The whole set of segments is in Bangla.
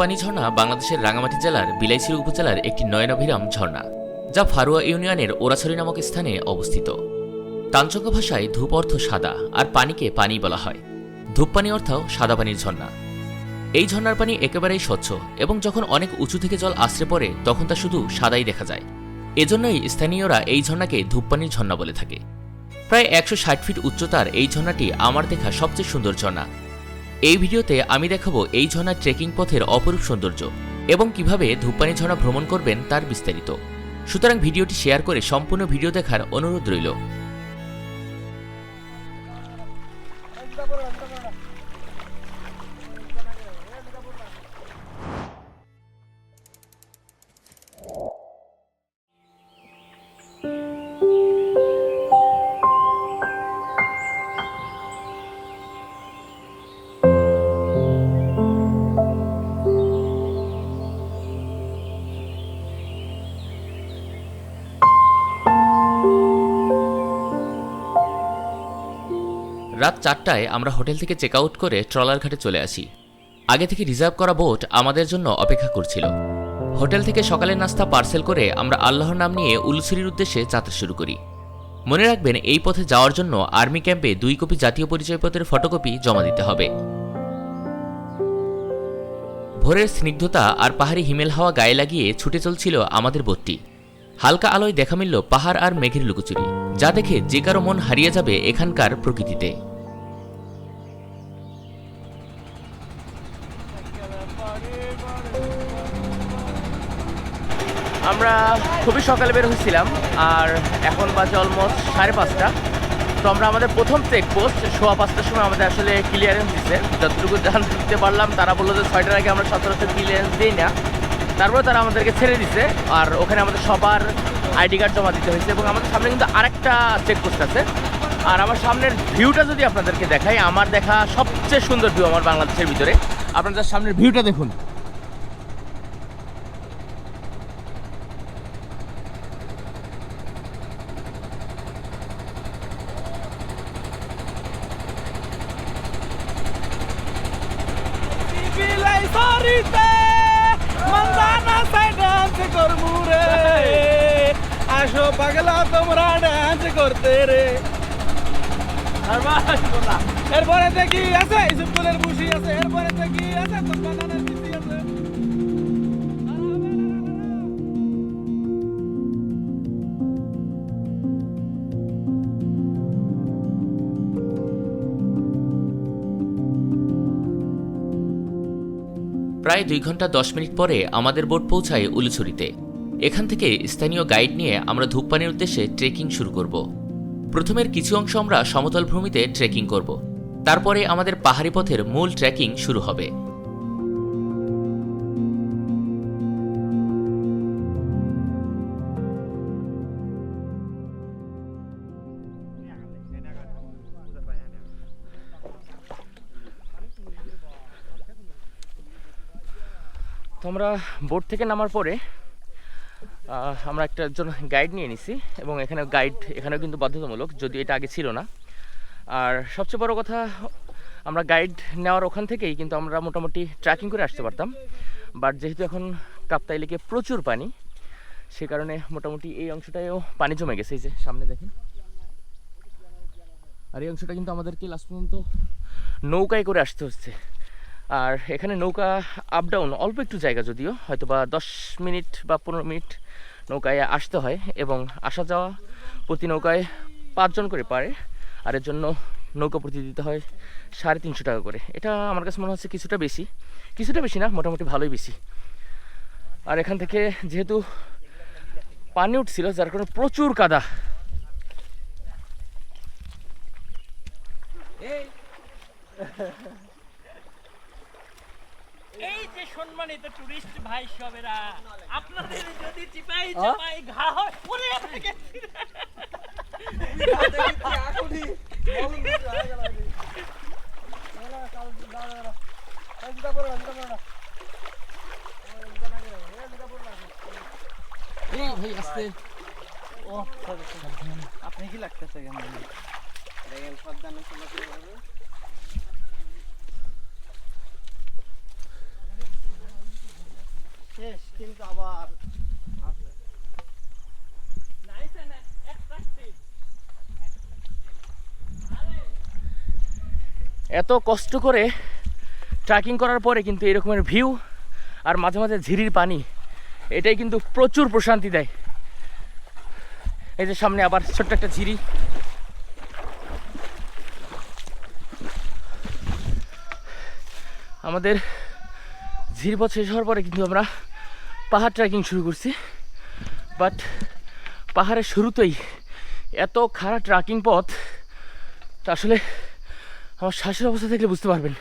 ধূপপানি ঝর্ণা বাংলাদেশের রাঙামাটি জেলার বিলাইছড়ি উপজেলার একটি নয়নাভিরাম ঝর্ণা, যা ফারুয়া ইউনিয়নের ওরাছড়ি নামক স্থানে অবস্থিত। তাঞ্চঙ্গ ভাষায় ধূপ অর্থ সাদা আর পানিকে পানি বলা হয়। ধূপপানি অর্থ সাদা পানির ঝর্ণা। এই ঝর্ণার পানি একেবারেই স্বচ্ছ এবং যখন অনেক উঁচু থেকে জল আশ্রে পড়ে, তখন তা শুধু সাদাই দেখা যায়। এজন্যই স্থানীয়রা এই ঝর্ণাকে ধূপপানির ঝর্ণা বলে থাকে। প্রায় একশো ষাট ফিট উচ্চতার এই ঝর্ণাটি আমার দেখা সবচেয়ে সুন্দর ঝর্ণা। এই ভিডিওতে আমি দেখাবো এই ঝর্ণার ট্রেকিং পথের অপরূপ সৌন্দর্য এবং কীভাবে ধূপানি ঝর্ণা ভ্রমণ করবেন তার বিস্তারিত। সুতরাং ভিডিওটি শেয়ার করে সম্পূর্ণ ভিডিও দেখার অনুরোধ রইল। রাত চারটায় আমরা হোটেল থেকে চেক আউট করে ট্রলার ঘাটে চলে আসি। আগে থেকে রিজার্ভ করা বোট আমাদের জন্য অপেক্ষা করছিল। হোটেল থেকে সকালের নাস্তা পার্সেল করে আমরা আল্লাহর নাম নিয়ে উলুসিরির উদ্দেশ্যে যাত্রা শুরু করি। মনে রাখবেন, এই পথে যাওয়ার জন্য আর্মি ক্যাম্পে দুই কপি জাতীয় পরিচয়পত্রের ফটোকপি জমা দিতে হবে। ভোরের স্নিগ্ধতা আর পাহাড়ি হিমেল হাওয়া গায়ে লাগিয়ে ছুটে চলছিল আমাদের বোটটি হালকা আলোয় দেখা মিলল পাহাড় আর মেঘের লুকোচুরি, যা দেখে যে কারও মন হারিয়ে যাবে এখানকার প্রকৃতিতে। আমরা খুবই সকালে বের হয়েছিলাম, আর এখন বাজে অলমোস্ট সাড়ে পাঁচটা। তো আমরা আমাদের প্রথম চেক পোস্ট সোয়া পাঁচটার সময় আমাদের আসলে ক্লিয়ারেন্স দিচ্ছে যতটুকু জানতে পারলাম, তারা বলল যে ছয়টার আগে আমরা সচরাচর ক্লিয়ারেন্স দিই না। তারপরে তারা আমাদেরকে ছেড়ে দিছে, আর ওখানে আমাদের সবার আইডি কার্ড জমা দিতে হয়েছে, এবং আমাদের সামনে কিন্তু আরেকটা চেক পোস্ট আছে। আর আমার সামনের ভিউটা যদি আপনাদেরকে দেখাই, আমার দেখা সবচেয়ে সুন্দর ভিউ আমার বাংলাদেশের ভিতরে। আপনাদের সামনের ভিউটা দেখুন বিলাই সরিতে মন্দানা সাই ডান্স করব রে আসো পাগলা তোমরা ডান্স করতে রে। এরপরে দেখি আছে? ইসুফুলের বুশি আছে। এরপরে দেখি আছে? তোর প্রায় দুই ঘণ্টা দশ মিনিট পরে আমাদের বোট পৌঁছায় উলুছড়িতে। এখান থেকে স্থানীয় গাইড নিয়ে আমরা ধূপপানির উদ্দেশ্যে ট্রেকিং শুরু করব। প্রথমের কিছু অংশ আমরা সমতল ভূমিতে ট্রেকিং করব। তারপরে আমাদের পাহাড়ি পথের মূল ট্রেকিং শুরু হবে। তোমরা বোট থেকে নামার পরে আমরা একটা একজন গাইড নিয়ে নিছি এবং এখানে গাইড এখানেও কিন্তু বাধ্যতামূলক, যদি এটা আগে ছিল না। আর সবচেয়ে বড় কথা, আমরা গাইড নেওয়ার ওখান থেকেই কিন্তু আমরা মোটামুটি ট্রেকিং করে আসতে পারতাম। বাট যেহেতু এখন কাপ্তাই লেকে প্রচুর পানি, সে কারণে মোটামুটি এই অংশটায়ও পানি জমে গেছে, এই যে সামনে দেখেন। আর এই অংশটা কিন্তু আমাদেরকে লাস্ট পর্যন্ত নৌকায় করে আসতে হচ্ছে। আর এখানে নৌকা আপ ডাউন অল্প একটু জায়গা যদিও হয়তো বা দশ মিনিট বা পনেরো মিনিট নৌকায় আসতে হয় এবং আসা যাওয়া প্রতি নৌকায় পাঁচজন করে পারে। আর এর জন্য নৌকা প্রতি দিতে হয় সাড়ে তিনশো টাকা করে। এটা আমার কাছে মনে হচ্ছে কিছুটা বেশি। কিছুটা বেশি না, মোটামুটি ভালোই বেশি। আর এখান থেকে যেহেতু পানি উঠছিল, যার কারণে প্রচুর কাদা যে সম্মানিত টুরিস্ট ভাই সবেরা আপনাদের যদি চিপাই চাপাই ঘা হয় ওরে গেছি। আপনি কি লাগতেছে কেন সাবধানে চলাচল করবে শেষ কিন্তু আবার. এত কষ্ট করে ট্রেকিং করার পরে কিন্তু এরকমের ভিউ আর মাঝে মাঝে ঝিরির পানি এটাই কিন্তু প্রচুর প্রশান্তি দেয়। এই যে সামনে আবার ছোট্ট একটা ঝিরি। আমাদের ঝিরিপথ শেষ হওয়ার পরে কিন্তু আমরা পাহাড় ট্রেকিং শুরু করছি। বাট পাহাড়ের শুরুতেই এত খারাপ ট্রেকিং পথ আসলে আমার শ্বাসের অবস্থা দেখলে বুঝতে পারবেন।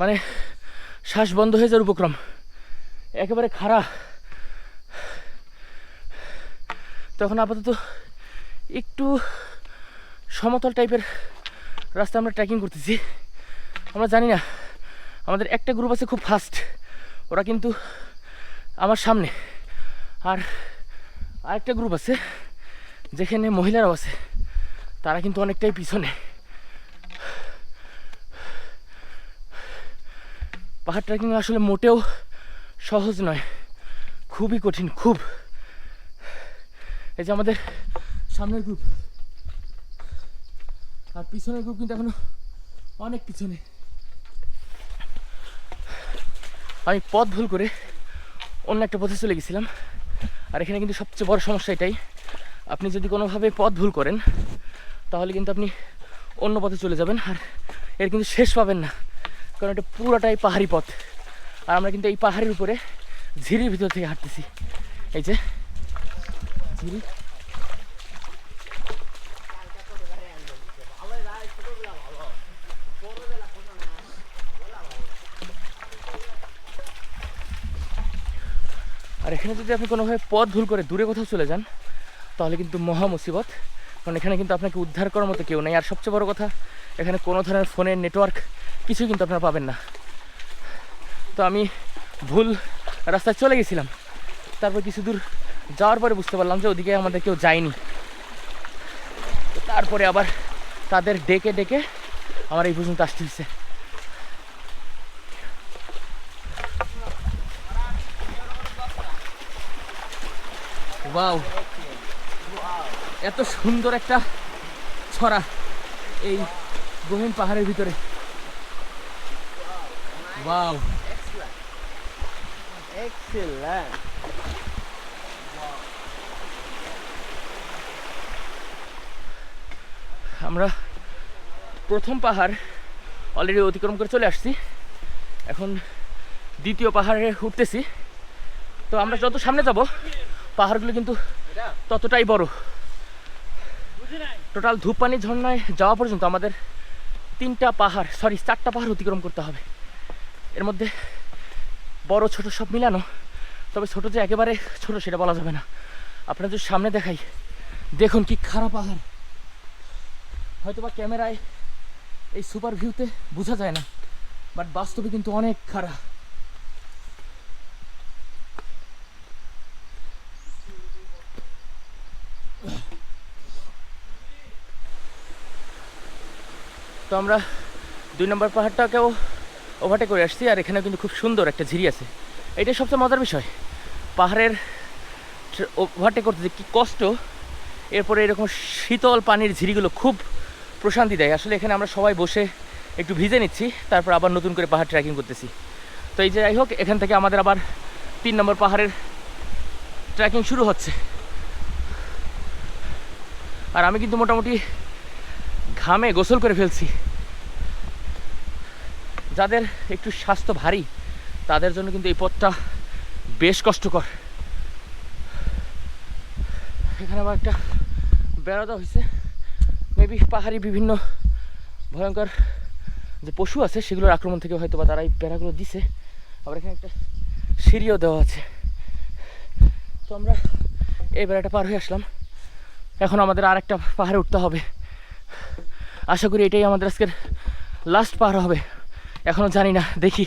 মানে শ্বাস বন্ধ হয়ে যাওয়ার উপক্রম, একেবারে খাড়া। তখন আপাতত একটু সমতল টাইপের রাস্তা আমরা ট্রেকিং করতেছি। আমরা জানি না, আমাদের একটা গ্রুপ আছে খুব ফাস্ট ওরা কিন্তু আমার সামনে। আর আরেকটা গ্রুপ আছে, যেখানে মহিলারাও আছে। তারা কিন্তু অনেকটাই পিছনে। পাহাড় ট্রেকিং আসলে মোটেও সহজ নয়। খুবই কঠিন, খুব। এই যে আমাদের সামনের গ্রুপ আর পিছনের গ্রুপ কিন্তু এখনও অনেক পিছনে। আমি পথ ভুল করে অন্য একটা পথে চলে গেছিলাম। আর এখানে কিন্তু সবচেয়ে বড় সমস্যা এটাই। আপনি যদি কোনোভাবে পথ ভুল করেন, তাহলে কিন্তু আপনি অন্য পথে চলে যাবেন আর এর কিন্তু শেষ পাবেন না। কারণ এটা পুরোটাই পাহাড়ি পথ। আর আমরা কিন্তু এই পাহাড়ের উপরে ঝিরির ভিতর থেকে হাঁটতেছি। এই যে, ঝিরি। আর এখানে যদি আপনি কোনোভাবে পথ ভুল করে দূরে কোথাও চলে যান, তাহলে কিন্তু মহা মুসিবত। কারণ এখানে কিন্তু আপনাকে উদ্ধার করার মতো কেউ নেই। আর সবচেয়ে বড় কথা, এখানে কোনো ধরনের ফোনের নেটওয়ার্ক কিছুই কিন্তু আপনারা পাবেন না। তো আমি ভুল রাস্তায় চলে গেছিলাম। তারপর কিছু দূর যাওয়ার পরে বুঝতে পারলাম যে ওদিকে আমাদের কেউ যায়নি। তারপরে আবার তাদের ডেকে ডেকে আমার এই পর্যন্ত আসতে হয়েছে। ওয়াও। এত সুন্দর একটা ছড়া এই গহীন পাহাড়ের ভিতরে। এক্সেলেন্ট আমরা প্রথম পাহাড় অলরেডি অতিক্রম করে চলে আসছি। এখন দ্বিতীয় পাহাড়ে উঠতেছি। তো আমরা যত সামনে যাব পাহাড়গুলো কিন্তু ততটাই বড়। টোটাল ধূপপানি ঝর্ণায় যাওয়া পর্যন্ত আমাদের তিনটা পাহাড় সরি চারটা পাহাড় অতিক্রম করতে হবে। এর মধ্যে বড়, ছোট সব মিলানো, তবে ছোট যে একেবারে ছোট সেটা বলা যাবে না। আপনার যদি সামনে দেখাই, দেখুন কি খারাপ পাহাড়। হয়তো বা ক্যামেরায় এই সুপার ভিউতে বোঝা যায় না, বাট বাস্তবে কিন্তু অনেক খারাপ। আমরা দুই নম্বর পাহাড়টাকেও ওভারটেক করে আসছি, আর এখানে কিন্তু খুব সুন্দর একটা ঝিরি আছে। এটাই সবচেয়ে মজার বিষয়। পাহাড়ের ওভারটেক করতে যে কী কষ্ট, এরপরে এরকম শীতল পানির ঝিরিগুলো খুব প্রশান্তি দেয়। আসলে এখানে আমরা সবাই বসে একটু ভিজে নিচ্ছি, তারপর আবার নতুন করে পাহাড় ট্রেকিং করতেছি। তো এই যে যাই হোক, এখান থেকে আমাদের আবার তিন নম্বর পাহাড়ের ট্রেকিং শুরু হচ্ছে। আর আমি কিন্তু মোটামুটি ঘামে গোসল করে ফেলছি। যাদের একটু স্বাস্থ্য ভারী, তাদের জন্য কিন্তু এই পথটা বেশ কষ্টকর। এখানে আবার একটা বেড়া দেওয়া হয়েছে মেবি পাহাড়ি বিভিন্ন ভয়ঙ্কর যে পশু আছে, সেগুলোর আক্রমণ থেকে হয়তো বা তারা এই বেড়াগুলো দিছে। আবার এখানে একটা সিঁড়িও দেওয়া আছে। তো আমরা এই বেড়াটা পার হয়ে আসলাম। এখন আমাদের আর একটা পাহাড়ে উঠতে হবে। আশা করি এটাই আমাদের আজকের লাস্ট পাহাড় হবে। এখনও জানি না, দেখি।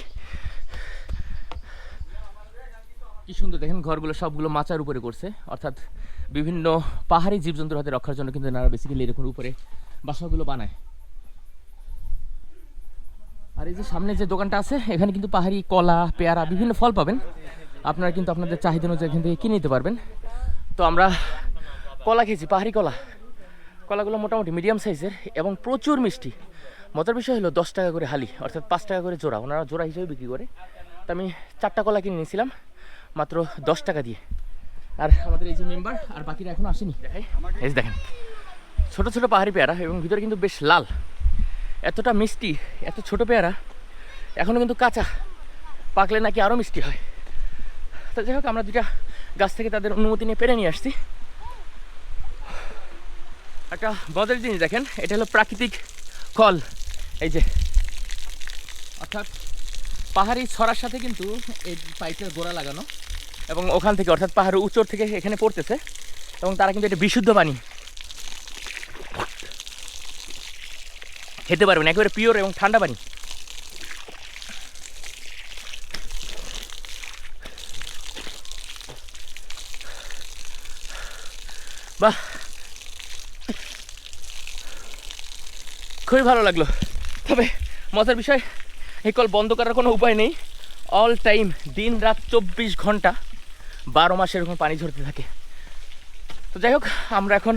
কি সুন্দর, দেখেন ঘরগুলো সবগুলো মাচার উপরে করছে। অর্থাৎ বিভিন্ন পাহাড়ি জীবজন্তুর হাতে রক্ষার জন্য কিন্তু এনারা বেসিক্যালি এরকম উপরে বাসাগুলো বানায়। আর এই যে সামনে যে দোকানটা আছে, এখানে কিন্তু পাহাড়ি কলা, পেয়ারা, বিভিন্ন ফল পাবেন। আপনারা কিন্তু আপনাদের চাহিদা অনুযায়ী এখান থেকে কিনে নিতে পারবেন। তো আমরা কলা খেয়েছি, পাহাড়ি কলা। কলাগুলো মোটামুটি মিডিয়াম সাইজের এবং প্রচুর মিষ্টি। মজার বিষয় হলো দশ টাকা করে হালি, অর্থাৎ পাঁচ টাকা করে জোড়া। ওনারা জোড়া হিসেবে বিক্রি করে। তো আমি চারটা কলা কিনে নিয়েছিলাম, মাত্র দশ টাকা দিয়ে। আর আমাদের এই যে মেম্বার, আর বাকিরা এখনও আসেনি। দেখাই। এই দেখেন, ছোট ছোট পাহাড়ি পেয়ারা এবং ভিতরে কিন্তু বেশ লাল। এতটা মিষ্টি, এত ছোট পেয়ারা এখনও কিন্তু কাঁচা। পাকলে নাকি আরও মিষ্টি হয়। তো যাই হোক, আমরা দুটা গাছ থেকে তাদের অনুমতি নিয়ে পেরে নিয়ে আসছি। একটা মজার জিনিস দেখেন, এটা হলো প্রাকৃতিক কল। এই যে। অর্থাৎ পাহাড়ি ছড়ার সাথে কিন্তু এই পাইপের গোড়া লাগানো এবং ওখান থেকে অর্থাৎ পাহাড়ের উচ্চর থেকে এখানে পড়তেছে এবং তারা কিন্তু এটা বিশুদ্ধ পানি। খেতে পারবেন একেবারে পিওর এবং ঠান্ডা পানি। বাহ! খুবই ভালো লাগল। তবে মজার বিষয়, এই কল বন্ধ করার কোনো উপায় নেই। অল টাইম দিন রাত চব্বিশ ঘণ্টা, বারো মাস এরকম পানি ঝরতে থাকে। তো যাই হোক, আমরা এখন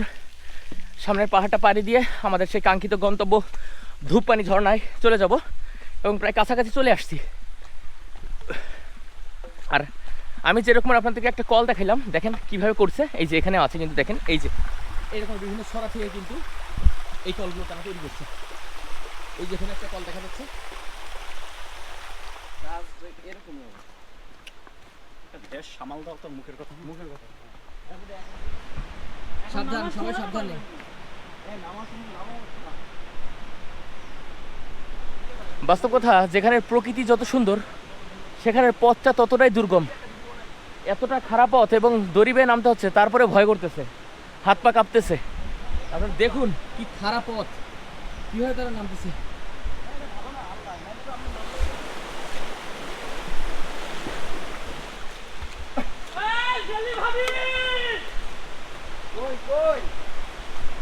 সামনের পাহাড়টা পাড়ি দিয়ে আমাদের সেই কাঙ্ক্ষিত গন্তব্য ধূপপানি ঝর্ণায় চলে যাব এবং প্রায় কাছাকাছি চলে আসছি। আর আমি যেরকম আপনাদেরকে একটা কল দেখাইলাম, দেখেন কীভাবে করছে। এই যে এখানে আছে কিন্তু দেখেন, এই যে। এরকম বিভিন্ন ছড়া থেকে কিন্তু এই কলগুলো তারা তৈরি করছে। এই যে এখানে একটা কল দেখা যাচ্ছে দেশ সামাল দাও তোর মুখের কথা মুখের কথা। সাবধান সবাই সাবধানে। বাস্তব কথা যেখানে প্রকৃতি যত সুন্দর সেখানের পথটা ততটাই দুর্গম। এতটা খারাপ পথ এবং দরিবে নামতে হচ্ছে তারপরে ভয় করতেছে। হাত পা কাঁপতেছে। আপনারা দেখুন কি খারাপ পথ। কীভাবে তারা নামতেছে। কই কই?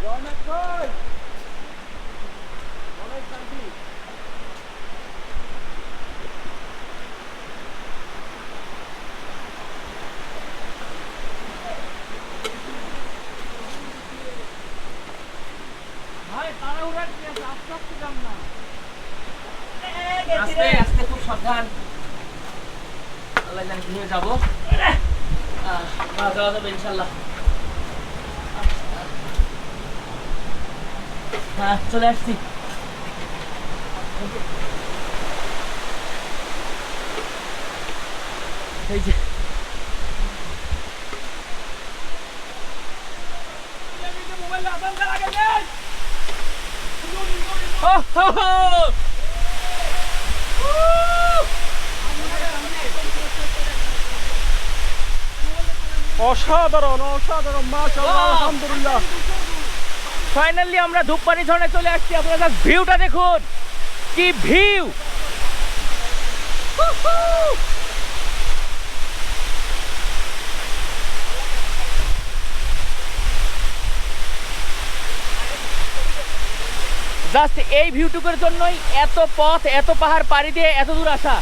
রৌনক কই রৌনক শান্তি ভাই তাড়াহুড়া কি আছে আস্তে আস্তে যান না আস্তে আস্তে খুব সাবধান। আল্লাহ জানে কীভাবে যাব। যাওয়া যাবে ইনশাল্লাহ হ্যাঁ চলে আসছি। এই যে। মোবাইল আদান করা গেছে ও, হো, হো। অসাধারণ অসাধারণ মাশাআল্লাহ! আলহামদুলিল্লাহ। ফাইনালি আমরা ধূপপানি ঝর্ণায় চলে আসছি। আপনারা ভিউটা দেখুন। কি ভিউ! জাস্ট এই ভিউটুকের জন্যই এত পথ এত পাহাড় পাড়ি দিয়ে এত দূর আসা।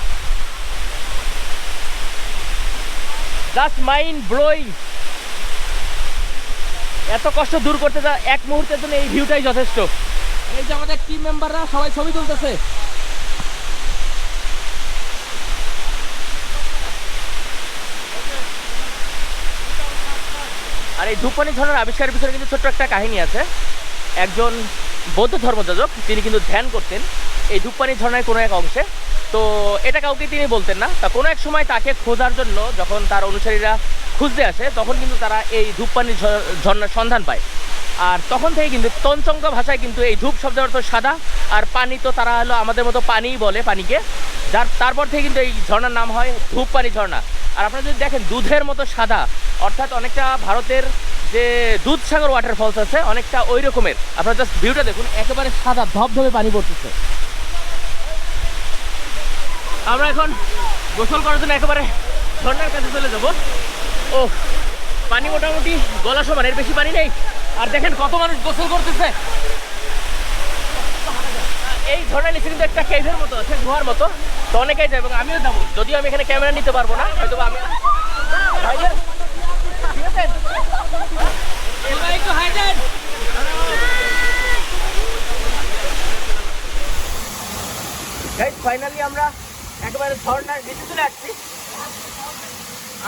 জাস্ট মাইন্ড ব্লোয়িং এত কষ্ট দূর করতে যা এক মুহূর্তের জন্য এই ভিউটাই যথেষ্ট। এই যে আমাদের টিম মেম্বাররা সবাই ছবি তুলতেছে। আর এই ধূপপানি ঝর্ণার আবিষ্কারের পিছনে কিন্তু ছোট্ট একটা কাহিনী আছে। একজন বৌদ্ধ ধর্মযাজক তিনি কিন্তু ধ্যান করতেন এই ধূপপানি ঝর্ণার কোনো এক অংশে। তো এটা কাউকে তিনি বলতেন না। তা কোনো এক সময় তাকে খোঁজার জন্য যখন তার অনুসারীরা খুঁজতে আসে, তখন কিন্তু তারা এই ধূপপানি ঝ- ঝর্ণার সন্ধান পায়। আর তখন থেকে কিন্তু তঞ্চঙ্গ ভাষায় কিন্তু এই ধূপ শব্দের অর্থ সাদা। আর পানি তো তারা হলো আমাদের মতো পানিই বলে পানিকে। যার তারপর থেকে কিন্তু এই ঝর্ণার নাম হয় ধূপ পানি ঝর্ণা। আর আপনারা যদি দেখেন, দুধের মতো সাদা। অর্থাৎ অনেকটা ভারতের যে দুধসাগর ওয়াটারফলস আছে, অনেকটা ওই রকমের আপনারা জাস্ট ভিউটা দেখুন, একেবারে সাদা, ধবধবে পানি পড়তেছে। আমরা এখন গোসল করার জন্য একেবারে ঝর্ণার কাছে চলে যাব। ও, পানি মোটামুটি গলা সমান, এর বেশি পানি নেই। আর দেখেন কত মানুষ গোসল করতেছে। এই ঝর্ণার নিচে কিন্তু একটা কেভের মতো আছে, গুহার মতো। তো অনেকেই যায় এবং আমিও যাব। যদিও আমি এখানে ক্যামেরা নিতে পারব না হয়তো আমি ফাইনালি আমরা একেবারে ঝর্ণার নিচে চলে আসছি।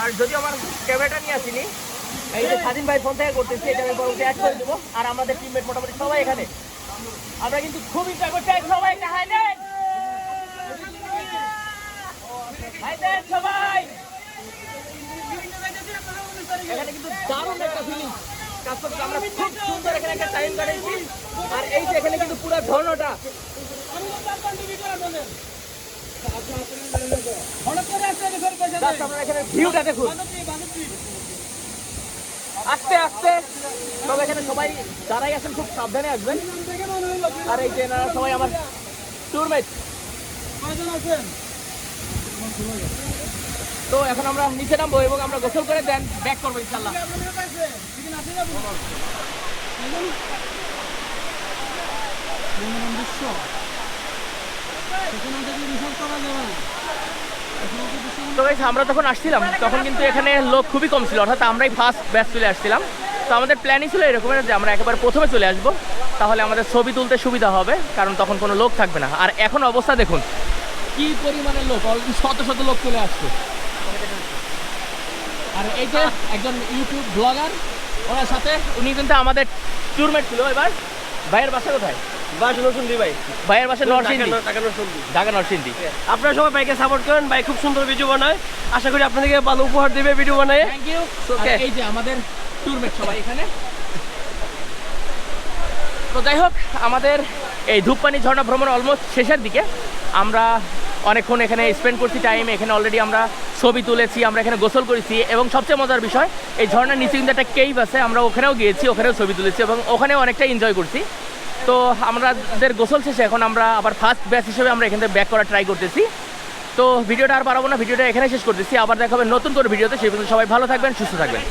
আর যদিও আমার ক্যামেরাটা নিয়ে আসিনি, এই যে স্বাধীন ভাই ফোন থেকে করতেছি, এটা আমি পরবর্তী অ্যাড করে দেবো। আর আমাদের টিমমেট মোটামুটি সবাই এখানে। আমরা কিন্তু খুব এনজয় করছি সবাই সবাই। কিন্তু দারুণ একটা আমরা খুব সুন্দর এখানে একটা টাইম আর এই যে এখানে কিন্তু পুরো ঝর্ণাটা। আস্তে আস্তে। তবে এখানে সবাই আছেন খুব সাবধানে আসবেন। আর এই যে সবাই আমার আছেন তো এখন আমরা নিচে নামবো এবং আমরা গোসল করে দেন ব্যাক করব ইনশাল্লাহ দৃশ্য সেখানে থেকে রিসার্চ করা যাবে না এখানে তো আমরা তখন আসছিলাম তখন কিন্তু এখানে লোক খুবই কম ছিল। অর্থাৎ আমরাই ফার্স্ট ব্যাচ চলে আসছিলাম। তো আমাদের প্ল্যানই ছিল এরকমের যে আমরা একেবারে প্রথমে চলে আসব। তাহলে আমাদের ছবি তুলতে সুবিধা হবে কারণ তখন কোনো লোক থাকবে না। আর এখন অবস্থা দেখুন। কি পরিমাণের লোক? অলরেডি শত শত লোক চলে আসছে। আর এই যে একজন ইউটিউব ব্লগার ওনার সাথে উনি কিন্তু আমাদের ট্যুরমেট ছিল এবার। ভাইয়ের বাসা কোথায়? ভাইয়ের বাসা নরসিংদী? টাকা নতুন দি ঢাকা নরসিংদী। আপনারা সবাই ভাইকে সাপোর্ট করেন ভাই খুব সুন্দর ভিডিও বানায়। আশা করি আপনাদেরকে ভালো উপহার দেবে ভিডিও বানায়। Thank you Okay. এই যে আমাদের ট্যুরমেট সবাই এখানে। তো যাই হোক আমাদের এই ধূপপানি ঝর্ণা ভ্রমণ অলমোস্ট শেষের দিকে। আমরা অনেকক্ষণ এখানে স্পেন্ড করছি টাইম এখানে অলরেডি আমরা ছবি তুলেছি আমরা এখানে গোসল করেছি। এবং সবচেয়ে মজার বিষয় এই ঝর্ণার নিচে কিন্তু একটা কেইভ আছে আমরা ওখানেও গিয়েছি ওখানেও ছবি তুলেছি এবং ওখানেও অনেকটা এনজয় করছি। তো আমাদের গোসল শেষে এখন আমরা আবার ফার্স্ট ব্যাচ হিসেবে আমরা এখান থেকে ব্যাক করার ট্রাই করতেছি। তো ভিডিওটা আর পারব না, ভিডিওটা এখানে শেষ করতেছি। আবার দেখাবেন নতুন করে ভিডিওতে। সেই সবাই ভালো থাকবেন, সুস্থ থাকবেন।